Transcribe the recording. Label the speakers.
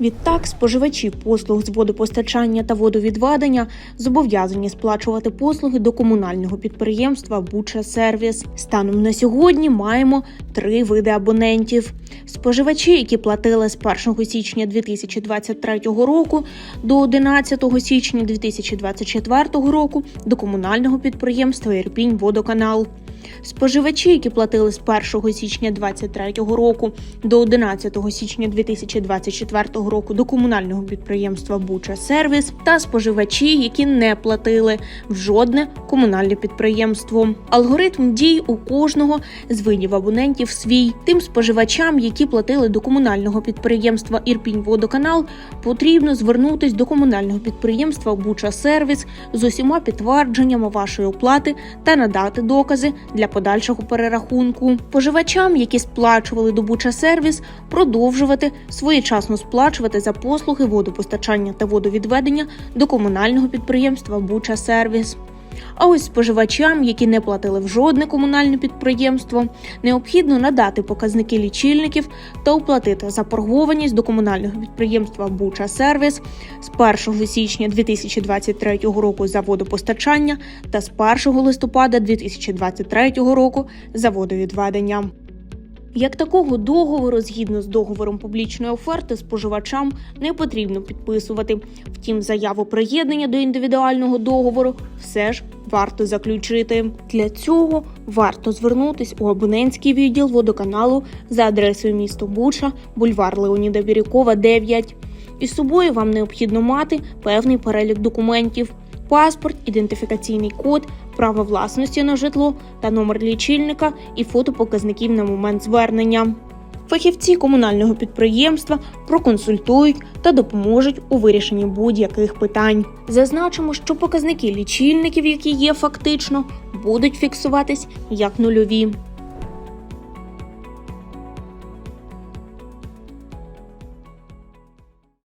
Speaker 1: Відтак, споживачі послуг з водопостачання та водовідведення зобов'язані сплачувати послуги до комунального підприємства Буча Сервіс. Станом на сьогодні маємо три види абонентів: споживачі, які платили з 1 січня 2023 року до 11 січня 2024 року до комунального підприємства Ірпінь Водоканал. Споживачі, які платили з 1 січня 2023 року до 11 січня 2024 року до комунального підприємства Буча Сервіс, та споживачі, які не платили в жодне комунальне підприємство. Алгоритм дій у кожного з видів абонентів свій. Тим споживачам, які платили до комунального підприємства Ірпінь-Водоканал, потрібно звернутись до комунального підприємства Буча Сервіс з усіма підтвердженнями вашої оплати та надати докази для подальшого перерахунку. Поживачам, які сплачували до Буча Сервіс, продовжувати своєчасно сплачувати за послуги водопостачання та водовідведення до комунального підприємства Буча Сервіс. А ось споживачам, які не платили в жодне комунальне підприємство, необхідно надати показники лічильників та оплатити заборгованість до комунального підприємства Буча Сервіс з 1 січня 2023 року за водопостачання та з 1 листопада 2023 року за водовідведення. Як такого договору, згідно з договором публічної оферти, споживачам не потрібно підписувати. Втім, заяву приєднання до індивідуального договору все ж варто заключити. Для цього варто звернутись у абонентський відділ водоканалу за адресою місто Буча, бульвар Леоніда Бірюкова, 9. Із собою вам необхідно мати певний перелік документів: паспорт, ідентифікаційний код, право власності на житло та номер лічильника і фото показників на момент звернення. Фахівці комунального підприємства проконсультують та допоможуть у вирішенні будь-яких питань. Зазначимо, що показники лічильників, які є фактично, будуть фіксуватись як нульові.